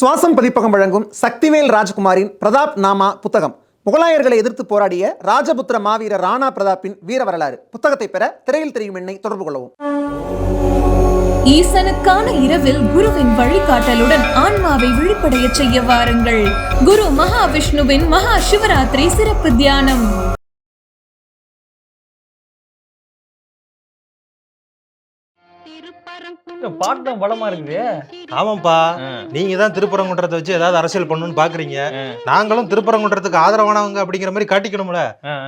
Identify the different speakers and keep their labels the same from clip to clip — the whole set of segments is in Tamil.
Speaker 1: சுவாசம் பதிப்பகம் வழங்கும் சக்திவேல் ராஜ்குமாரின் பிரதாப் நாமா புத்தகம். முகலாயர்களை எதிர்த்து போராடிய ராஜபுத்திர மாவீரர் ராணா பிரதாப்பின் வீர வரலாறு. புத்தகத்தை பெற திரையில் தெரியும் எண்ணை தொடர்பு கொள்ளவும்.
Speaker 2: ஈசனுக்கான இரவில் குருவின் வழிகாட்டலுடன் ஆன்மாவை விழிப்படையச் செய்ய வாருங்கள். குரு மகாவிஷ்ணுவின் மகா சிவராத்திரி சிறப்பு தியானம்.
Speaker 3: பாட்டு தான் பலமா இருக்குது.
Speaker 4: ஆமாப்பா நீங்க தான் திருப்பரங்குன்றத்தை வச்சு ஏதாவது அரசியல் பண்ணணும்னு பாக்குறீங்க. நாங்களும் திருப்பரங்குன்றத்துக்கு ஆதரவானவங்க அப்படிங்கிற மாதிரி காட்டிக்கணும்ல.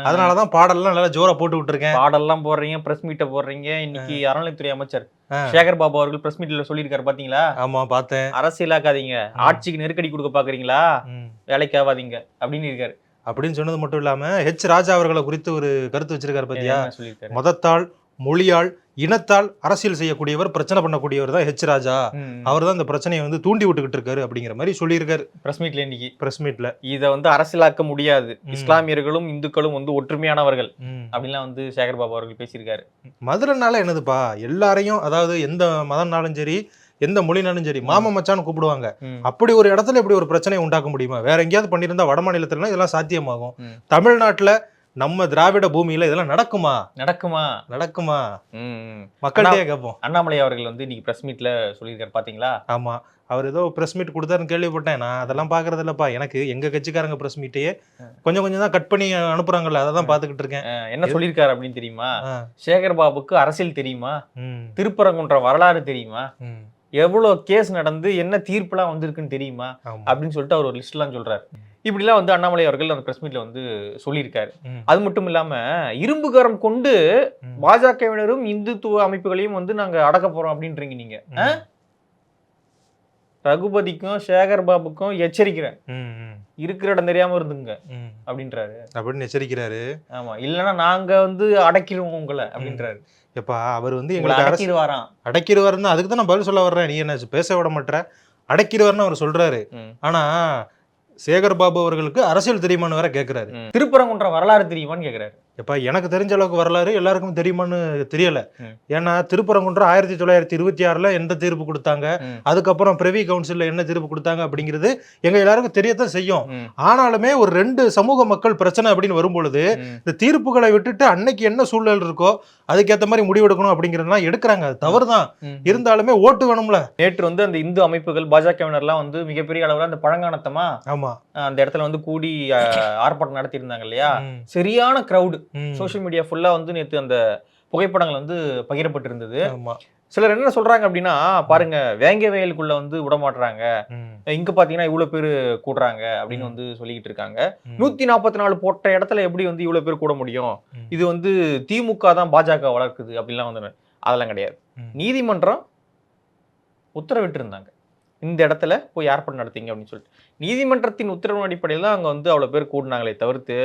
Speaker 4: அதனாலதான் பாடல்லாம் நல்லா ஜோரா போட்டு விட்டுருக்கேன்.
Speaker 3: பாடெல்லாம் போடுறீங்க பிரஸ் மீட்டை போடுறீங்க. இன்னைக்கு அறநிலைத்துறை அமைச்சர். சேகர் பாபு அவர்கள் பிரஸ் மீட்ல சொல்லியிருக்காரு பாத்தீங்களா?
Speaker 4: ஆமா பார்த்தேன்.
Speaker 3: அரசியலாக்காதீங்க ஆட்சிக்கு நெருக்கடி கொடுக்க பாக்குறீங்களா. வேலைக்கு ஆகாதீங்க அப்படின்னு இருக்காரு.
Speaker 4: அப்படின்னு சொன்னது மட்டும் இல்லாம ஹெச் ராஜா அவர்களை குறித்து ஒரு கருத்து வச்சிருக்காரு பாத்தியா? மதத்தால் மொழியால் இனத்தால் அரசியல் செய்யக்கூடியவர் பிரச்சனை பண்ணக்கூடியவர் தான் ஹெச் ராஜா. அவர் தான் இந்த பிரச்சனையை வந்து தூண்டி விட்டுக்கிட்டு இருக்காரு அப்படிங்கிற மாதிரி சொல்லியிருக்காரு.
Speaker 3: பிரஸ் மீட்ல இன்னைக்கு.
Speaker 4: பிரஸ் மீட்ல
Speaker 3: இத வந்து அரசியலாக்க முடியாது. இஸ்லாமியர்களும் இந்துக்களும் வந்து ஒற்றுமையானவர்கள். அப்படின்லாம் வந்து சேகர் பாபு அவர்கள் பேசியிருக்காரு.
Speaker 4: மதுரைனால என்னதுப்பா? எல்லாரையும் அதாவது எந்த மதம்னாலும் சரி எந்த மொழினாலும் சரி மாமா மச்சான்னு கூப்பிடுவாங்க. அப்படி ஒரு இடத்துல இப்படி ஒரு பிரச்சனையை உண்டாக்க முடியுமா? வேற எங்கேயாவது பண்ணியிருந்தா வட மாநிலத்துல இதெல்லாம் சாத்தியமாகும். தமிழ்நாட்டுல நம்ம திராவிட பூமியில இதெல்லாம் நடக்குமா?
Speaker 3: நடக்குமா?
Speaker 4: நடக்குமா. மக்கள்கிட்டயே கேட்போம்.
Speaker 3: அண்ணாமலை அவர்கள் வந்து இன்னைக்கு பிரஸ் மீட்ல சொல்லியிருக்காரு பாத்தீங்களா?
Speaker 4: ஆமா. அவர் ஏதோ பிரஸ் மீட் கொடுத்தாருன்னு கேள்விப்பட்டேன். நான் அதெல்லாம் பாக்குறது இல்லப்பா எனக்கு எங்க கட்சிக்காரங்க பிரஸ் மீட்டையே கொஞ்சம் கொஞ்சம் தான் கட் பண்ணி அனுப்புறாங்கல்ல அதை தான் இருக்கேன்.
Speaker 3: என்ன சொல்லியிருக்காரு அப்படின்னு தெரியுமா. சேகர் பாபுக்கு அரசியல் தெரியுமா? திருப்பரங்குன்ற வரலாறு தெரியுமா? எவ்வளவு கேஸ் நடந்து என்ன தீர்ப்புலாம் வந்திருக்குன்னு தெரியுமா. அப்படின்னு சொல்லிட்டு அவர் ஒரு லிஸ்ட்லாம் சொல்றாரு. இப்படிலாம் வந்து அண்ணாமலை அவர்கள் அந்த பிரஸ் மீட்ல வந்து சொல்லியிருக்காரு. அது மட்டும் இல்லாம இரும்புகரம் கொண்டு
Speaker 4: ம்.
Speaker 3: பாஜகவினரும் இந்துத்துவ அமைப்புகளையும் வந்து நாங்க அடக்க போறோம் அப்படின்றீங்க நீங்க? ரகுபதிக்கும் சேகர் பாபுக்கும் எச்சரிக்கிறேன். இருக்கிற இடம் தெரியாம இருந்துங்க. அப்படின்றாரு.
Speaker 4: அப்படின்னு எச்சரிக்கிறாரு.
Speaker 3: ஆமா இல்லைன்னா நாங்க வந்து அடக்கிடுவோம் உங்களை அப்படின்றாரு.
Speaker 4: எப்பா அவர் வந்து அரசு
Speaker 3: அடக்கிடுவாராம்.
Speaker 4: அடைக்கிறவர்னு அதுக்கு தான் நான் பதில் சொல்ல வர்றேன். நீ என்ன பேச விட மாட்டேற? அடைக்கிறவர்னு அவர் சொல்றாரு. ஆனா சேகர் பாபு அவர்களுக்கு அரசியல் தெரியுமான்னு வேற கேக்குறாரு.
Speaker 3: திருப்பரங்குன்ற வரலாறு தெரியுமான்னு கேக்குறாரு.
Speaker 4: எப்பா எனக்கு தெரிஞ்ச அளவுக்கு வரலாறு எல்லாருக்கும் தெரியுமான்னு தெரியல. ஏன்னா திருப்பரங்குன்றம் ஆயிரத்தி தொள்ளாயிரத்தி இருபத்தி ஆறுல எந்த தீர்ப்பு கொடுத்தாங்க. அதுக்கப்புறம் பிரெவி கவுன்சில்ல என்ன தீர்ப்பு கொடுத்தாங்க அப்படிங்கிறது எங்க எல்லாருக்கும் தெரியத்தான் செய்யும். ஆனாலுமே ஒரு ரெண்டு சமூக மக்கள் பிரச்சனை அப்படின்னு வரும்பொழுது. இந்த தீர்ப்புகளை விட்டுட்டு அன்னைக்கு என்ன சூழல் இருக்கோ அதுக்கேத்த மாதிரி முடிவெடுக்கணும் அப்படிங்கிறதுலாம் எடுக்கிறாங்க அது தவறுதான்
Speaker 3: ம்.
Speaker 4: இருந்தாலுமே ஓட்டு வேணும்ல
Speaker 3: நேற்று வந்து அந்த இந்து அமைப்புகள் பாஜகவினர்லாம் வந்து மிகப்பெரிய அளவுல அந்த பழங்கானத்தமா
Speaker 4: ஆமா
Speaker 3: அந்த இடத்துல வந்து கூடி ஆர்ப்பாட்டம் நடத்தியிருந்தாங்க இல்லையா சரியான கிரவுடு
Speaker 4: ம்.
Speaker 3: சோஷியல் மீடியா ஃபுல்லா வந்து நேற்று அந்த புகைப்படங்கள் வந்து பகிரப்பட்டிருந்தது. சிலர் என்ன சொல்றாங்க அப்படின்னா பாருங்க வேங்க வயலுக்குள்ள வந்து விட மாட்றாங்க.
Speaker 4: ம்,
Speaker 3: இங்க பாத்தீங்கன்னா இவ்வளவு பேர் கூடுறாங்க அப்படின்னு. வந்து சொல்லிக்கிட்டு இருக்காங்க. நூத்தி நாற்பத்தி நாலு போட்ட இடத்துல எப்படி வந்து இவ்வளவு பேர் கூட முடியும். இது வந்து திமுக தான் பாஜக வளர்க்குது அப்படிலாம் வந்து அதெல்லாம் கிடையாது. நீதிமன்றம் உத்தரவிட்டு இருந்தாங்க இந்த இடத்துல போய் ஏற்பாடு நடத்தீங்க அப்படின்னு சொல்லிட்டு. நீதிமன்றத்தின் உத்தரவின் அடிப்படையில் தான் அங்க வந்து அவ்வளவு பேர் கூடினாங்களே தவிர்த்து.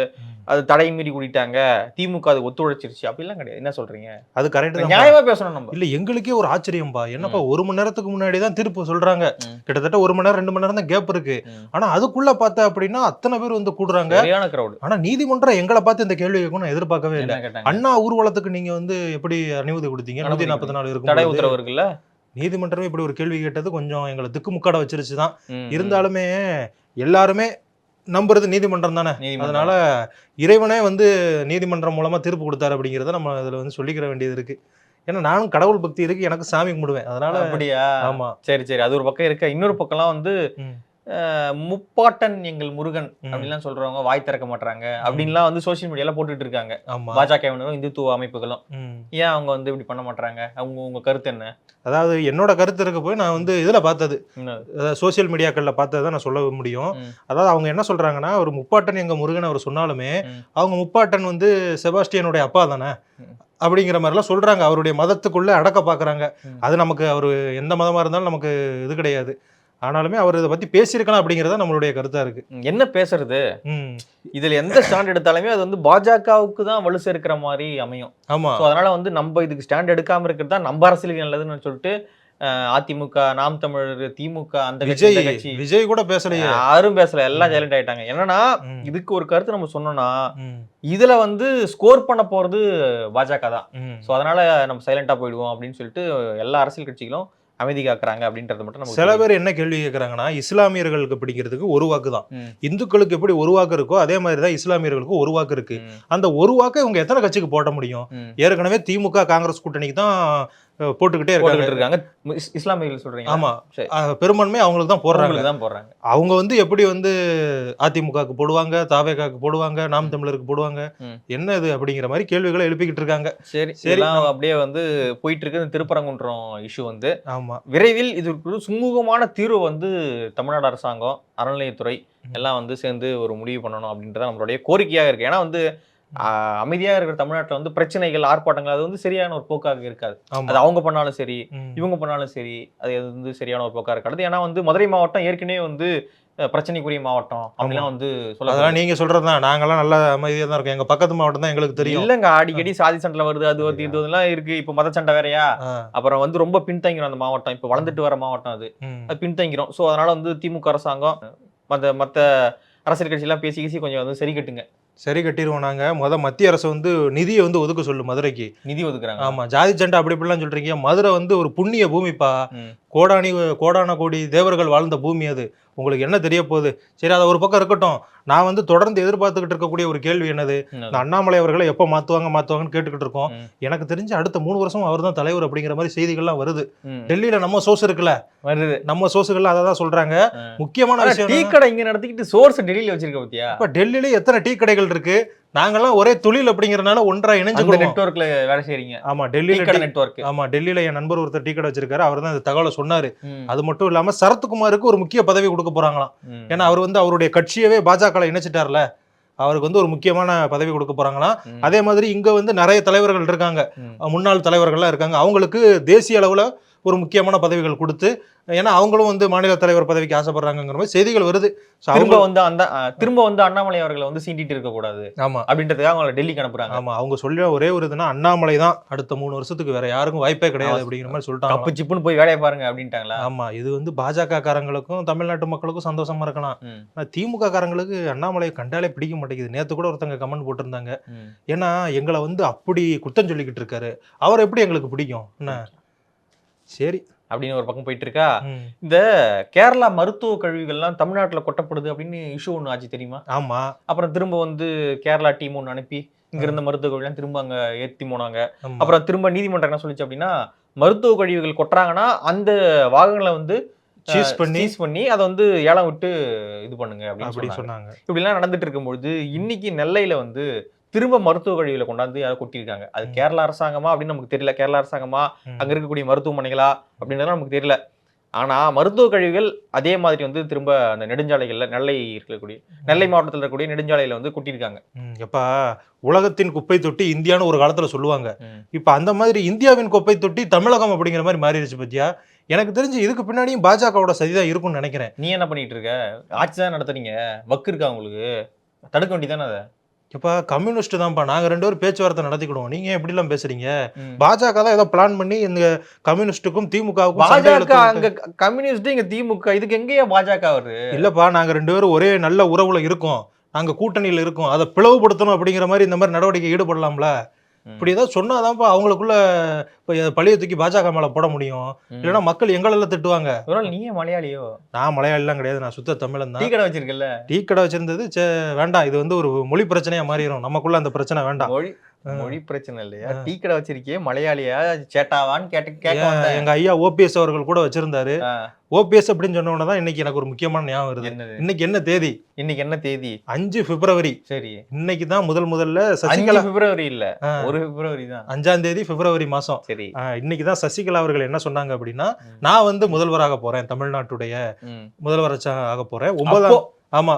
Speaker 3: அது தடை மீறி கூட்டிட்டாங்க திமுக அது ஒத்துழைச்சிருச்சு அப்படிலாம் கிடையாது. என்ன சொல்றீங்க?
Speaker 4: அது கரெக்ட்
Speaker 3: நியாயமா பேசணும் நம்ம.
Speaker 4: இல்ல எங்களுக்கே ஒரு ஆச்சரியம்பா. என்னப்பா ஒரு மணி நேரத்துக்கு முன்னாடி தான் தீர்ப்பு சொல்றாங்க. கிட்டத்தட்ட ஒரு மணி நேரம் ரெண்டு மணி நேரம் தான் கேப் இருக்கு. ஆனா அதுக்குள்ள பார்த்த அப்படின்னா அத்தனை பேர் வந்து கூடுறாங்க.
Speaker 3: சரியான கிரௌடு
Speaker 4: ஆனா நீதிமன்றம் எங்களை பார்த்து இந்த கேள்வி கேட்கணும் நான் எதிர்பார்க்கவே இல்லை. அண்ணா ஊர்வலத்துக்கு நீங்க வந்து எப்படி அனுமதி கொடுத்தீங்க? நூத்தி நாற்பத்தி நாலு
Speaker 3: தடை
Speaker 4: இருக்கும்
Speaker 3: உத்தரவு இருக்குல்ல?
Speaker 4: நீதிமன்றமே இப்படி ஒரு கேள்வி கேட்டது கொஞ்சம் எங்களை திக்குமுக்காட வச்சிருச்சு தான். இருந்தாலுமே எல்லாருமே நம்புறது நீதிமன்றம் தானே. அதனால இறைவனே வந்து நீதிமன்றம் மூலமா தீர்ப்பு கொடுத்தாரு அப்படிங்கிறத நம்ம இதுல வந்து சொல்லிக்கிற வேண்டியது இருக்கு. ஏன்னா நானும் கடவுள் பக்தி இருக்கு எனக்கு சாமி கும்பிடுவேன். அதனால
Speaker 3: அப்படியா?
Speaker 4: ஆமா.
Speaker 3: சரி சரி. அது ஒரு பக்கம் இருக்க? இன்னொரு பக்கம்லாம் வந்து முப்பாட்டன் எங்கள் முருகன். அப்படின்லாம் சொல்றவங்க வாய் திறக்க மாட்டாங்க அப்படின்லாம் வந்து சோஷியல் மீடியால போட்டுட்டு இருக்காங்க பாஜகவினரும் இந்துத்துவ அமைப்புகளும். ஏன் அவங்க வந்து இப்படி பண்ண மாட்டாங்க அவங்க உங்க கருத்து என்ன?
Speaker 4: அதாவது என்னோட கருத்து இருக்க போய் நான் வந்து இதுல பார்த்தது. சோசியல் மீடியாக்கள்ல பார்த்ததை நான் சொல்ல முடியும். அதாவது அவங்க என்ன சொல்றாங்கன்னா ஒரு முப்பாட்டன் எங்க முருகன் அவர் சொன்னாலுமே. அவங்க முப்பாட்டன் வந்து செபாஸ்டியனுடைய அப்பா தானே. அப்படிங்கிற மாதிரிலாம் சொல்றாங்க. அவருடைய மதத்துக்குள்ள அடக்க பாக்குறாங்க. அது நமக்கு அவர் எந்த மதமா இருந்தாலும் நமக்கு இது கிடையாது. ஆனாலுமே அவர் இதை பத்தி பேசியிருக்கலாம் அப்படிங்கறத நம்மளுடைய கருத்தா இருக்கு.
Speaker 3: என்ன பேசுறது. இதுல எந்த ஸ்டாண்ட் எடுத்தாலுமே அது வந்து பாஜகவுக்கு தான் வலு சேர்க்கிற மாதிரி அமையும்.
Speaker 4: ஆமா.
Speaker 3: ஸோ அதனால வந்து நம்ம இதுக்கு ஸ்டாண்ட் எடுக்காம இருக்கிறது தான் நம்ம அரசியலுக்கு நல்லதுன்னு சொல்லிட்டு அதிமுக நாம் தமிழர் திமுக அந்த
Speaker 4: விஜய்
Speaker 3: கட்சி.
Speaker 4: விஜய் கூட பேசலையே.
Speaker 3: யாரும் பேசல. எல்லாம் சைலண்ட் ஆயிட்டாங்க. என்னன்னா. இதுக்கு ஒரு கருத்து நம்ம சொன்னோம்னா. இதுல வந்து ஸ்கோர் பண்ண போறது பாஜக தான். ஸோ அதனால நம்ம சைலண்டா போயிடுவோம் அப்படின்னு சொல்லிட்டு எல்லா அரசியல் கட்சிகளும் அமைதி காக்குறாங்க அப்படின்றது மட்டும்
Speaker 4: சில. பேர் என்ன கேள்வி கேட்கறாங்கன்னா இஸ்லாமியர்களுக்கு பிடிக்கிறதுக்கு ஒரு வாக்கு தான். இந்துக்களுக்கு எப்படி ஒரு வாக்கு இருக்கோ அதே மாதிரி தான் இஸ்லாமியர்களுக்கு ஒரு வாக்கு இருக்கு அந்த ஒரு வாக்கை இவங்க எத்தனை கட்சிக்கு போட முடியும். ஏற்கனவே திமுக காங்கிரஸ் கூட்டணிக்கு தான் போட்டுக்கிட்டே இருக்காங்க.
Speaker 3: இருக்காங்க இஸ்- இஸ்லாமியர்கள் சொல்றீங்க.
Speaker 4: ஆமா. பெரும்பான்மை அவங்களுக்கு தான் போடுறாங்க.
Speaker 3: தான் போடுறாங்க.
Speaker 4: அவங்க வந்து எப்படி வந்து அதிமுகவுக்கு போடுவாங்க தாவேகாக்கு போடுவாங்க நாம் தமிழருக்கு போடுவாங்க. என்ன இது அப்படிங்கிற மாதிரி கேள்விகளை எழுப்பிக்கிட்டு இருக்காங்க.
Speaker 3: சரி.
Speaker 4: சரி,
Speaker 3: அப்படியே வந்து போயிட்டு இருக்கு திருப்பரங்குன்றம் இஷ்யூ வந்து.
Speaker 4: ஆமா.
Speaker 3: விரைவில் இதற்கு சுமூகமான தீர்வு வந்து தமிழ்நாடு அரசாங்கம் அறநிலையத்துறை எல்லாம் வந்து சேர்ந்து ஒரு முடிவு பண்ணணும் அப்படின்றத நம்மளுடைய கோரிக்கையாக இருக்கு. ஏன்னா வந்து ஆஹ், அமைதியா இருக்கிற தமிழ்நாட்டுல வந்து பிரச்சனைகள் ஆர்ப்பாட்டங்கள் அது வந்து சரியான ஒரு போக்காக இருக்காது. அது அவங்க பண்ணாலும் சரி. இவங்க பண்ணாலும் சரி அது வந்து சரியான ஒரு போக்கா இருக்காது. ஏன்னா வந்து மதுரை மாவட்டம் ஏற்கனவே வந்து பிரச்சனைக்குரிய மாவட்டம் அப்படிலாம் வந்து சொல்ல
Speaker 4: அதெல்லாம் நீங்க சொல்றதுதான். நாங்கெல்லாம் நல்லா அமைதியா தான் இருக்கோம். எங்க பக்கத்து மாவட்டம் தான் எங்களுக்கு தெரியும்.
Speaker 3: இல்லங்க அடிக்கடி சாதி சண்டை வருது அது வருது இது இதெல்லாம் இருக்கு. இப்ப மத சண்டை வேறயா? அப்புறம் வந்து ரொம்ப பின்தங்கிரும் அந்த மாவட்டம். இப்ப வளர்ந்துட்டு வர மாவட்டம் அது. அது பின்தங்கிரும். ஸோ அதனால வந்து திமுக அரசாங்கம் மற்ற மற்ற அரசியல் கட்சியெல்லாம் பேசி பேசி கொஞ்சம் வந்து சரி கட்டுங்க.
Speaker 4: சரி கட்டிடுவோம் நாங்க. முத மத்திய அரசு வந்து நிதியை வந்து ஒதுக்க சொல்லு மதுரைக்கு.
Speaker 3: நிதி ஒதுக்குறாங்க.
Speaker 4: ஆமா ஜாதி சண்டை அப்படி இப்படிலாம் சொல்றீங்க. மதுரை வந்து ஒரு புண்ணிய பூமிப்பா. கோடானி கோடான கோடி தேவர்கள் வாழ்ந்த பூமி அது. உங்களுக்கு என்ன தெரிய போகுது? சரி அது ஒரு பக்கம் இருக்கட்டும். நான் வந்து தொடர்ந்து எதிர்பார்த்துக்கிட்டு இருக்கக்கூடிய ஒரு கேள்வி என்னது. இந்த அண்ணாமலை அவர்களை எப்போ மாத்துவாங்க மாத்துவாங்கன்னு கேட்டுக்கிட்டு இருக்கோம். எனக்கு தெரிஞ்சு அடுத்த மூணு வருஷம் அவர் தான் தலைவர் அப்படிங்கிற மாதிரி செய்திகள்லாம் வருது. டெல்லியில நம்ம சோர்ஸ் இருக்குல்ல
Speaker 3: வருது
Speaker 4: நம்ம சோர்ஸுகள்ல அதை தான் சொல்றாங்க
Speaker 3: ஆ.
Speaker 4: முக்கியமான விஷயம்
Speaker 3: டீ கடை இங்க நடத்திக்கிட்டு சோர்ஸ் டெல்லியில வச்சிருக்க பத்தியா
Speaker 4: இப்ப டெல்லியில எத்தனை டீ கடைகள் இருக்கு நாங்கெல்லாம் ஒரே தொழில் அப்படிங்கறதுனால ஒன்றா
Speaker 3: அந்த
Speaker 4: இணைஞ்சுக்கிறோம்
Speaker 3: நெட்வொர்க்ல வேலை செய்றீங்க.
Speaker 4: ஆமா டெல்லியில
Speaker 3: நெட்வொர்க்
Speaker 4: ஆமா டெல்லியில என் நண்பர் ஒருத்தர் டீ கடை வச்சிருக்காரு. அவர் தான் இந்த தகவலை சொன்னாரு. அது மட்டும் இல்லாம சரத்குமாருக்கு ஒரு முக்கிய பதவி கொடுக்க போறாங்களாம். ஏன்னா அவர் வந்து அவருடைய கட்சியவே பாஜக இணைச்சிட்டார்ல. அவருக்கு வந்து ஒரு முக்கியமான பதவி கொடுக்க போறாங்களாம். அதே மாதிரி இங்க வந்து நிறைய தலைவர்கள் இருக்காங்க. முன்னாள் தலைவர்கள்லாம் இருக்காங்க. அவங்களுக்கு தேசிய அளவுல ஒரு முக்கியமான பதவிகள் கொடுத்து ஏன்னா அவங்களும் வந்து மாநில தலைவர் பதவிக்கு ஆசைப்படுறாங்கிற மாதிரி செய்திகள் வருது.
Speaker 3: திரும்ப வந்து அந்த திரும்ப வந்து அண்ணாமலை அவர்களை வந்து சீண்டிட்டு இருக்க கூடாது
Speaker 4: ஆமா.
Speaker 3: அப்படின்றதுக்காக அவங்களை டெல்லிக்கு அனுப்புறாங்க.
Speaker 4: ஆமா அவங்க சொல்ல ஒரே ஒரு இதுனா அண்ணாமலை தான் அடுத்த மூணு வருஷத்துக்கு வேற யாருக்கும் வாய்ப்பே கிடையாது. அப்படிங்கிற மாதிரி சொல்லிட்டாங்க
Speaker 3: கப்பு சிப்புன்னு போய் வேலையை பாருங்க அப்படின்ட்டாங்களா?
Speaker 4: ஆமா இது வந்து பாஜக காரங்களுக்கும் தமிழ்நாட்டு மக்களுக்கும் சந்தோஷமா இருக்கலாம். ஆனா திமுக காரங்களுக்கு அண்ணாமலையை கண்டாலே பிடிக்க மாட்டேங்குது. நேத்து கூட ஒருத்தங்க கமெண்ட் போட்டிருந்தாங்க. ஏன்னா எங்களை வந்து அப்படி குத்தம் சொல்லிக்கிட்டு இருக்காரு. அவர் எப்படி எங்களுக்கு பிடிக்கும்? என்ன? சரி.
Speaker 3: அப்படின்னு ஒரு பக்கம் போயிட்டு இருக்கா. இந்த கேரளா மருத்துவ கழிவுகள்லாம் தமிழ்நாட்டுல கொட்டப்படுது அப்படின்னு இஷ்யூ ஒண்ணு ஆச்சு தெரியுமா?
Speaker 4: ஆமா.
Speaker 3: அப்புறம் திரும்ப வந்து கேரளா டீம் ஒன்று அனுப்பி இங்க இருந்த மருத்துவ கழிவுலாம் திரும்ப அங்க ஏத்தி போனாங்க. அப்புறம் திரும்ப நீதிமன்றம் என்ன சொல்லுச்சு அப்படின்னா மருத்துவ கழிவுகள் கொட்டுறாங்கன்னா அந்த வாகனங்களை வந்து
Speaker 4: சீஸ் பண்ணி
Speaker 3: சீஸ் பண்ணி அதை வந்து ஏலம் விட்டு இது பண்ணுங்க அப்படின்னு
Speaker 4: அப்படி
Speaker 3: சொன்னாங்க.
Speaker 4: சொன்னாங்க.
Speaker 3: இப்படிலாம் நடந்துட்டு இருக்கும்பொழுது இன்னைக்கு நெல்லையில வந்து திரும்ப மருத்துவ கழிவுகளை கொண்டாந்து யாரோ கொட்டியிருக்காங்க. அது. கேரளா அரசாங்கமா அப்படின்னு நமக்கு தெரியல. கேரளா அரசாங்கமா. அங்க இருக்கக்கூடிய மருத்துவமனைகளா அப்படின்றதுலாம் நமக்கு தெரியல. ஆனா மருத்துவ கழிவுகள் அதே மாதிரி வந்து திரும்ப அந்த நெடுஞ்சாலைகள்ல நெல்லை இருக்கக்கூடிய நெல்லை மாவட்டத்தில் இருக்கக்கூடிய நெடுஞ்சாலையில வந்து கொட்டியிருக்காங்க.
Speaker 4: எப்பா உலகத்தின் குப்பை தொட்டி இந்தியான்னு ஒரு காலத்துல சொல்லுவாங்க. இப்ப அந்த மாதிரி இந்தியாவின் குப்பை தொட்டி தமிழகம் அப்படிங்கிற மாதிரி மாறிடுச்சு பத்தியா? எனக்கு தெரிஞ்சு இதுக்கு பின்னாடியும் பாஜகவோட சதிதான் இருக்கும்னு நினைக்கிறேன்.
Speaker 3: நீ என்ன பண்ணிட்டு இருக்க? ஆட்சி தான் நடத்துறீங்க வக்கு இருக்கா உங்களுக்கு? தடுக்க வேண்டியதானே அதை?
Speaker 4: எப்பா கம்யூனிஸ்ட் தான்ப்பா. நாங்க ரெண்டு பேரும் பேச்சுவார்த்தை நடத்திக்கிடுவோம். நீங்க எல்லாம் பேசுறீங்க. பாஜக தான் ஏதோ பிளான் பண்ணி இந்த கம்யூனிஸ்டுக்கும் திமுகவுக்கும்
Speaker 3: பாஜக அங்க கம்யூனிஸ்ட் இங்க திமுக இதுக்கு எங்கேயா பாஜக வருது
Speaker 4: இல்லப்பா நாங்க ரெண்டு பேரும் ஒரே நல்ல உறவுல இருக்கோம். நாங்க கூட்டணியில இருக்கோம். அதை பிளவுபடுத்தணும் அப்படிங்கிற மாதிரி இந்த மாதிரி நடவடிக்கை ஈடுபடலாம்ல. இப்படி ஏதாவது சொன்னாதான்ப்பா அவங்களுக்குள்ள இப்ப பழிய தூக்கி பாஜக மேல போட முடியும். இல்லைன்னா மக்கள் எங்களெல்லாம் திட்டுவாங்க.
Speaker 3: ஒருவேளை நீயே மலையாளியோ?
Speaker 4: நான் மலையாளிலாம் கிடையாது. நான் சுத்த தமிழன்
Speaker 3: டீ
Speaker 4: தான்
Speaker 3: கடை வச்சிருக்கல
Speaker 4: டீ கடை வச்சிருந்தது சே வேண்டாம். இது வந்து ஒரு மொழி பிரச்சனையா மாறிடும் நமக்குள்ள அந்த பிரச்சனை வேண்டாம்.
Speaker 3: மொழி பிரச்சனை இல்லையா. டீ கடை வச்சிருக்கியே மலையாளியா? சேட்டாவான்னு கேட்டு கேட்க
Speaker 4: எங்க ஐயா ஓபிஎஸ் அவர்கள் கூட வச்சிருந்தாரு. ஓபிஎஸ் அப்படின்னு சொன்ன தான் இன்னைக்கு எனக்கு ஒரு முக்கியமான ஞாபகம் வருது. இன்னைக்கு என்ன தேதி?
Speaker 3: இன்னைக்கு என்ன தேதி?
Speaker 4: அஞ்சு பிப்ரவரி.
Speaker 3: சரி.
Speaker 4: இன்னைக்கு தான் முதல் முதல்ல சசிகலா
Speaker 3: பிப்ரவரி இல்ல. ஒரு பிப்ரவரி தான்.
Speaker 4: அஞ்சாம் தேதி பிப்ரவரி மாசம்.
Speaker 3: சரி.
Speaker 4: இன்னைக்கு தான் சசிகலா அவர்கள் என்ன சொன்னாங்க அப்படின்னா. நான் வந்து முதல்வராக போறேன் தமிழ்நாட்டுடைய
Speaker 3: ம்.
Speaker 4: முதல்வர் ஆக போறேன். ஒன்பதாம் ஆமா.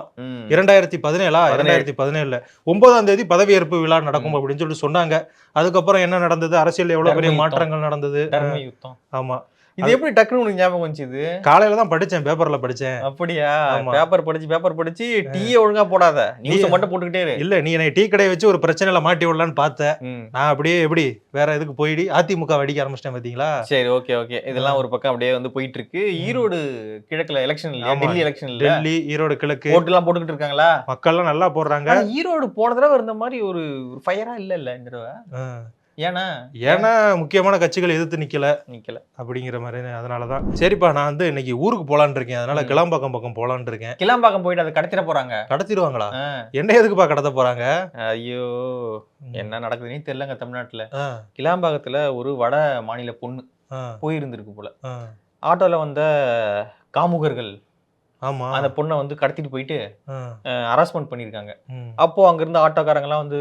Speaker 4: இரண்டாயிரத்தி பதினேழா. இரண்டாயிரத்தி பதினேழுல. ஒன்பதாம் தேதி பதவியேற்பு விழா நடக்கும் அப்படின்னு சொல்லிட்டு சொன்னாங்க. அதுக்கப்புறம் என்ன நடந்தது? அரசியல் எவ்வளவு பெரிய. மாற்றங்கள் நடந்தது? ஆமா.
Speaker 3: இது எப்படி டக்குனு உனக்கு ஞாபகம் வந்துச்சு இது?
Speaker 4: காலையில தான் படிச்சேன் பேப்பர்ல படிச்சேன்.
Speaker 3: அப்படியா. பேப்பர் படிச்சு பேப்பர் படிச்சு டீயை ஒழுங்கா போடாத. நியூஸ் மட்டும் போட்டுக்கிட்டே இரு.
Speaker 4: இல்ல நீ என்னை டீ கடையை வச்சு ஒரு பிரச்சனையில மாட்டி விடலான்னு பார்த்த
Speaker 3: ம்.
Speaker 4: நான் அப்படியே எப்படி வேற எதுக்கு போயிடி அதிமுக அடிக்க ஆரம்பிச்சிட்டேன் பாத்தீங்களா?
Speaker 3: சரி ஓகே ஓகே இதெல்லாம் ஒரு பக்கம் அப்படியே வந்து போயிட்டு இருக்கு ஈரோடு கிழக்குல எலெக்ஷன் இல்லையா?
Speaker 4: ஆமா.
Speaker 3: டெல்லி எலெக்ஷன் இல்ல.
Speaker 4: டெல்லி ஈரோடு கிழக்கு.
Speaker 3: ஓட்டு எல்லாம் போட்டுக்கிட்டு இருக்காங்களா?
Speaker 4: மக்கள்லாம் நல்லா போடுறாங்க.
Speaker 3: ஈரோடு போன தடவை இருந்த மாதிரி ஒரு ஃபயரா இல்ல இல்ல இந்த தடவை. ஏன்னா
Speaker 4: ஏன்னா முக்கியமான கட்சிகள் எதிர்த்து நிக்கல.
Speaker 3: நிக்கல.
Speaker 4: அப்படிங்கிற மாதிரி அதனாலதான். சரிப்பா நான் வந்து இன்னைக்கு ஊருக்கு போலான்னு இருக்கேன். அதனால. கிளாம்பாக்கம் பக்கம் போலான்னு இருக்கேன்.
Speaker 3: கிளாம்பாக்கம் போயிட்டு அதை கடத்திட போறாங்க.
Speaker 4: கடத்திடுவாங்களா? என்ன எதுக்குப்பா கடத்த போறாங்க?
Speaker 3: ஐயோ என்ன நடக்குதுன்னே தெரியலங்க தமிழ்நாட்டுல.
Speaker 4: கிளாம்பாக்கத்துல
Speaker 3: ஒரு வட மாநில பொண்ணு போயிருந்திருக்கு போல.
Speaker 4: ஆ.
Speaker 3: ஆட்டோல வந்த காமுகர்கள் அந்த பொண்ணை வந்து கடத்திட்டு போயிட்டு ஹராஸ்மெண்ட் பண்ணியிருக்காங்க. அப்போ அங்கிருந்த ஆட்டோக்காரங்கலாம் வந்து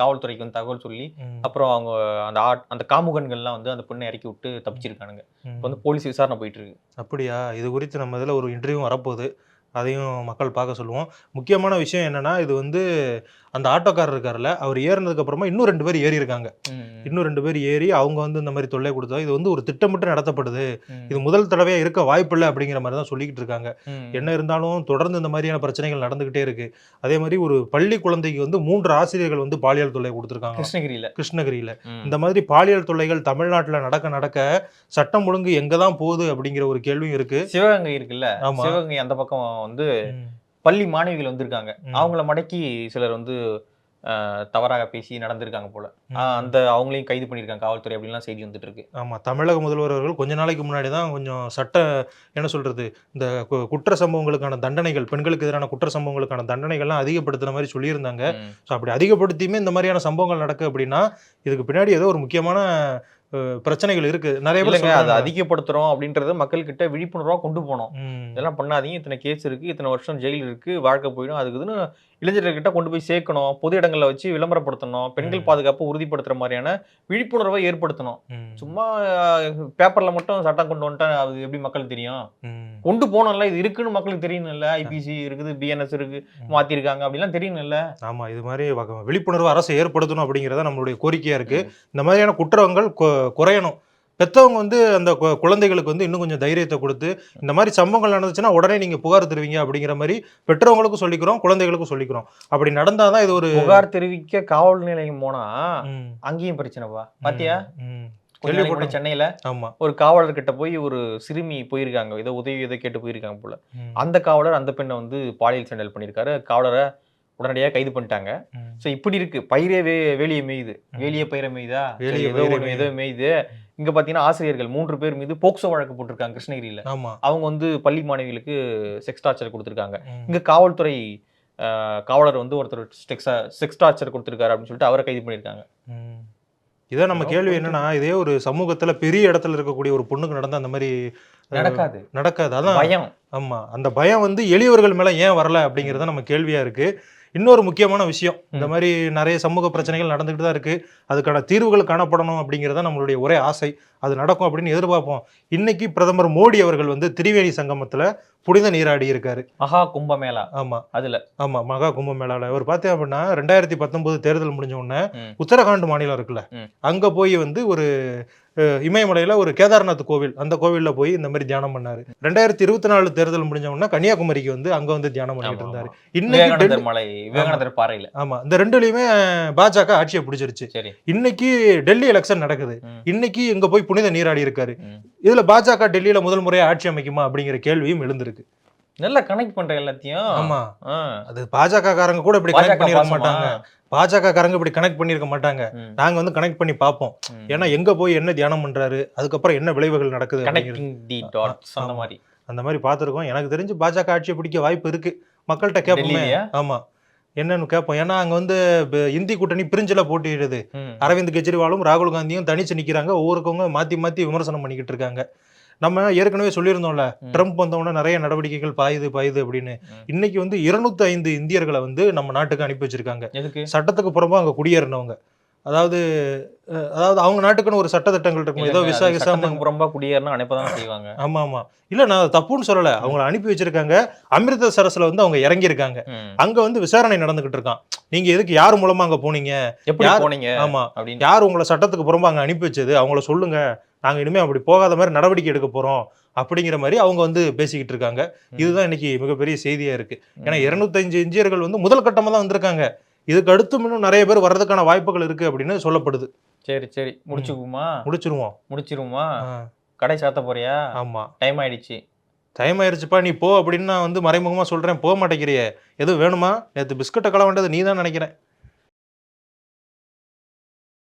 Speaker 3: காவல்துறைக்கு வந்து தகவல் சொல்லி அப்புறம் அவங்க அந்த அந்த காமுகன்கள்லாம் வந்து அந்த பொண்ணை இறக்கி விட்டு தப்பிச்சிருக்கானுங்க. இப்போ வந்து போலீஸ் விசாரணை போயிட்டு இருக்கு
Speaker 4: அப்படியா? இது குறித்து நம்ம இதில் ஒரு இன்டர்வியூ வரப்போகுது. அதையும் மக்கள் பார்க்க சொல்லுவோம். முக்கியமான விஷயம் என்னன்னா இது வந்து அந்த ஆட்டோக்காரர் இருக்கார்ல அவர் ஏறினதுக்கு அப்புறமா இன்னும் ரெண்டு பேர் ஏறி இருக்காங்க. இன்னும் ரெண்டு பேர் ஏறி அவங்க வந்து இந்த மாதிரி தொல்லை கொடுத்தா இது வந்து ஒரு திட்டமிட்டு நடத்தப்படுது. இது முதல் தடவையா இருக்க வாய்ப்பில்லை அப்படிங்கிற மாதிரி தான் சொல்லிக்கிட்டு இருக்காங்க. என்ன இருந்தாலும் தொடர்ந்து இந்த மாதிரியான பிரச்சனைகள் நடந்துகிட்டே இருக்கு. அதே மாதிரி ஒரு பள்ளி குழந்தைக்கு வந்து மூன்று ஆசிரியர்கள் வந்து பாலியல் தொல்லை கொடுத்துருக்காங்க.
Speaker 3: கிருஷ்ணகிரியில.
Speaker 4: கிருஷ்ணகிரியில. இந்த மாதிரி பாலியல் தொல்லைகள் தமிழ்நாட்டுல நடக்க நடக்க சட்டம் ஒழுங்கு எங்க தான் போகுது அப்படிங்கிற ஒரு கேள்வியும் இருக்கு.
Speaker 3: சிவகங்கை இருக்குல்ல?
Speaker 4: ஆமா.
Speaker 3: சிவகங்கை அந்த பக்கம் வந்து. பள்ளி மாணவிகள் வந்திருக்காங்க. அவங்கள மடக்கி சிலர் வந்து தவறாக பேசி நடந்திருக்காங்க போல. அந்த அவங்களையும் கைது பண்ணியிருக்காங்க. காவல்துறை அப்படின்லாம் செய்தி வந்துட்டு இருக்கு.
Speaker 4: ஆமா. தமிழக முதல்வர் அவர்கள் கொஞ்ச நாளைக்கு முன்னாடி தான் கொஞ்சம் சட்ட என்ன சொல்றது இந்த குற்ற சம்பவங்களுக்கான தண்டனைகள் பெண்களுக்கு எதிரான குற்ற சம்பவங்களுக்கான தண்டனைகள்லாம் அதிகப்படுத்துற மாதிரி சொல்லியிருந்தாங்க. ஸோ அப்படி அதிகப்படுத்தியுமே இந்த மாதிரியான சம்பவங்கள் நடக்கு அப்படின்னா இதுக்கு பின்னாடி ஏதோ ஒரு முக்கியமான பிரச்சனைகள் இருக்கு. நிறைய
Speaker 3: இல்லைங்க அதை. அதிகப்படுத்துறோம் அப்படின்றத மக்கள் கிட்ட விழிப்புணர்வா கொண்டு போனோம். இதெல்லாம் பண்ணாதீங்க இத்தனை கேஸ் இருக்கு இத்தனை வருஷம் ஜெயில் இருக்கு வாழ்க்கை போயிடும். அதுக்கு இதுன்னு இளைஞர்கள்கிட்ட கொண்டு போய் சேர்க்கணும் பொது இடங்கள்ல வச்சு விளம்பரப்படுத்தணும் பெண்கள். பாதுகாப்பு உறுதிப்படுத்துற மாதிரியான விழிப்புணர்வை ஏற்படுத்தணும். சும்மா பேப்பர்ல மட்டும் சட்டம் கொண்டு வந்துட்டா அது எப்படி மக்களுக்கு தெரியும். கொண்டு போனோம்ல இது இருக்குன்னு மக்களுக்கு தெரியணும்ல. ஐபிசி இருக்குது பிஎன்எஸ் இருக்கு மாத்திருக்காங்க அப்படிலாம் தெரியணும்ல.
Speaker 4: ஆமா இது மாதிரி விழிப்புணர்வு அரசு ஏற்படுத்தணும் அப்படிங்கறத நம்மளுடைய கோரிக்கையா இருக்கு. இந்த மாதிரியான குற்றங்கள் குறையணும். பெத்தவங்க வந்து அந்த குழந்தைகளுக்கு வந்து இன்னும் கொஞ்சம் தைரியத்தை கொடுத்து இந்த மாதிரி சம்பவங்கள் நடந்துச்சுன்னா உடனே நீங்க புகார் தருவீங்க அப்படிங்கிற மாதிரி பெற்றவங்களுக்கும் சொல்லிக்கிறோம் குழந்தைகளுக்கும் சொல்லிக்கிறோம். அப்படி நடந்தாதான் இது ஒரு
Speaker 3: புகார் தெரிவிக்க காவல் நிலையம் போனா
Speaker 4: ம்,
Speaker 3: அங்கேயும் பிரச்சனைப்பா பாத்தியா?
Speaker 4: கேள்விப்பட்டேன்.
Speaker 3: சென்னையில
Speaker 4: ஆமா.
Speaker 3: ஒரு காவலர் கிட்ட போய் ஒரு சிறுமி போயிருக்காங்க. ஏதோ உதவி இதை கேட்டு போயிருக்காங்க போல. அந்த காவலர் அந்த பெண்ணை வந்து பாலியல் சண்டல் பண்ணியிருக்காரு. காவலரை உடனடியாக கைது பண்ணிட்டாங்க. ஸோ இப்படி இருக்கு. பயிரே வே வேலியை மேயுது. வேலிய பயிரை மேயுதா? ஏதோ
Speaker 4: மேயுது.
Speaker 3: ஏதோ மேயுது. இங்க பாத்தீங்கன்னா ஆசிரியர்கள் மூன்று பேர் மீது போக்சோ வழக்கு போட்டிருக்காங்க கிருஷ்ணகிரியில. அவங்க வந்து பள்ளி மாணவிகளுக்கு செக்ஸ் டார்ச்சர் கொடுத்துருக்காங்க. இங்க காவல்துறை காவலர் வந்து ஒருத்தர் செக்ஸ் டார்ச்சர் கொடுத்துருக்காரு அப்படின்னு சொல்லிட்டு அவரை கைது பண்ணியிருக்காங்க.
Speaker 4: ம். இதான் நம்ம கேள்வி என்னன்னா இதே ஒரு சமூகத்துல பெரிய இடத்துல இருக்கக்கூடிய ஒரு பொண்ணுக்கு நடந்த அந்த மாதிரி
Speaker 3: நடக்காது.
Speaker 4: நடக்காது. அதான்.
Speaker 3: பயம்.
Speaker 4: ஆமா. அந்த பயம் வந்து எளியவர்கள் மேல ஏன் வரல அப்படிங்கறத நம்ம கேள்வியா இருக்கு. இன்னொரு முக்கியமான விஷயம். இந்த. மாதிரி நிறைய சமூக பிரச்சனைகள் நடந்துகிட்டு தான் இருக்கு. அதுக்கான தீர்வுகள் காணப்படணும் அப்படிங்கறத நம்மளுடைய ஒரே ஆசை. அது நடக்கும் அப்படின்னு எதிர்பார்ப்போம். இன்னைக்கு பிரதமர் மோடி அவர்கள் வந்து திரிவேணி சங்கமத்துல புனித நீராடி இருக்காரு.
Speaker 3: மகா கும்பமேளா.
Speaker 4: ஆமா.
Speaker 3: அதுல.
Speaker 4: ஆமா மகா கும்பமேளால. அவர் பார்த்தேன் அப்படின்னா ரெண்டாயிரத்தி பத்தொன்பது தேர்தல் முடிஞ்ச உடனே. உத்தரகாண்ட் மாநிலம் இருக்குல்ல. அங்க போய் வந்து ஒரு இமயமலையில ஒரு கேதார்நாத் கோவில். அந்த கோவில்ல போய் இந்த மாதிரி தியானம் பண்ணாரு. ரெண்டாயிரத்தி இருபத்தி நாலு தேர்தல் முடிஞ்ச உடனே கன்னியாகுமரிக்கு வந்து அங்க வந்து தியானம் பண்ணிட்டு இருந்தாரு. இன்னைக்கு
Speaker 3: மலை விவேகானந்தர் பாறையில.
Speaker 4: ஆமா. இந்த ரெண்டுலயுமே பாஜக ஆட்சியை பிடிச்சிருச்சு.
Speaker 3: சரி.
Speaker 4: இன்னைக்கு டெல்லி எலெக்ஷன் நடக்குது. இன்னைக்கு இங்க போய் புனித நீராடி இருக்காரு. இதுல பாஜக டெல்லியில முதல் முறையா ஆட்சி அமைக்குமா அப்படிங்கிற கேள்வியும் எழுந்திருக்கு.
Speaker 3: நல்லா கனெக்ட் பண்ற எல்லாத்தையும்.
Speaker 4: ஆமா. அது பாஜக காரங்க கூட இப்படி கனெக்ட்
Speaker 3: பாசமா?
Speaker 4: மாட்டாங்க. பாஜக காரங்க இப்படி கனெக்ட் பண்ணிருக்க மாட்டாங்க. நாங்க வந்து கனெக்ட் பண்ணி பார்ப்போம். ஏன்னா எங்க போய் என்ன தியானம் பண்றாரு அதுக்கப்புறம் என்ன விளைவுகள் நடக்குது
Speaker 3: அந்த. மாதிரி.
Speaker 4: அந்த மாதிரி பார்த்துருக்கோம். எனக்கு தெரிஞ்சு பாஜக ஆட்சியை பிடிக்க வாய்ப்பு இருக்கு. மக்கள்கிட்ட கேட்போமே? ஆமா. என்னன்னு கேட்போம் ஏன்னா அங்க வந்து இந்தி கூட்டணி பிரிஞ்சுல போட்டியிடுது.
Speaker 3: ம்.
Speaker 4: அரவிந்த் கெஜ்ரிவாலும் ராகுல் காந்தியும் தனிச்சு நிக்கிறாங்க. ஒவ்வொருக்கவங்க மாத்தி மாத்தி விமர்சனம் பண்ணிக்கிட்டு இருக்காங்க. நம்ம ஏற்கனவே சொல்லியிருந்தோம்ல. ட்ரம்ப் வந்தவொடனே நிறைய நடவடிக்கைகள் பாயுது பாயுது அப்படின்னு. இன்னைக்கு வந்து இருநூத்தி ஐந்து இந்தியர்களை வந்து நம்ம நாட்டுக்கு அனுப்பி வச்சிருக்காங்க. சட்டத்துக்கு புறம்பா அங்க குடியேறினவங்க. அதாவது அதாவது அவங்க நாட்டுக்குன்னு ஒரு சட்ட திட்டங்கள் இருக்கும் ஏதோ விசா விசா
Speaker 3: புறம்பா குடியேறினா அனுப்பதான் செய்வாங்க.
Speaker 4: ஆமா ஆமா இல்ல நான் தப்புன்னு சொல்லல. அவங்கள அனுப்பி வச்சிருக்காங்க. அமிர்தசரஸ்ல வந்து அவங்க இறங்கி இருக்காங்க. அங்க வந்து விசாரணை நடந்துகிட்டு இருக்கான். நீங்க எதுக்கு யார் மூலமா அங்க போனீங்க?
Speaker 3: எப்படி போனீங்க?
Speaker 4: ஆமா. யார் உங்களை சட்டத்துக்கு புறம்பா அங்க அனுப்பி வச்சது? அவங்கள சொல்லுங்க. நாங்க இனிமே அப்படி போகாத மாதிரி நடவடிக்கை எடுக்க போறோம் அப்படிங்கிற மாதிரி அவங்க வந்து பேசிக்கிட்டு இருக்காங்க. இதுதான் இன்னைக்கு மிகப்பெரிய செய்தியா இருக்கு. ஏன்னா. இருநூத்தஞ்சு இந்தியர்கள் வந்து முதல் கட்டமா தான் வந்திருக்காங்க. இதுக்கு அடுத்து இன்னும் நிறைய பேர் வர்றதுக்கான வாய்ப்புகள் இருக்கு அப்படின்னு சொல்லப்படுது.
Speaker 3: சரி சரி. முடிச்சுக்குமா
Speaker 4: முடிச்சிருவோம்.
Speaker 3: முடிச்சிருவோமா? கடை சாத்த போறியா?
Speaker 4: ஆமா.
Speaker 3: டைம் ஆயிடுச்சு.
Speaker 4: டைம் ஆயிருச்சுப்பா நீ போ அப்படின்னு நான் வந்து மறைமுகமா சொல்றேன். போக மாட்டேங்கிறியே. எதுவும் வேணுமா? நேற்று பிஸ்கட்டை கல வேண்டது நீ தான் நினைக்கிறேன்.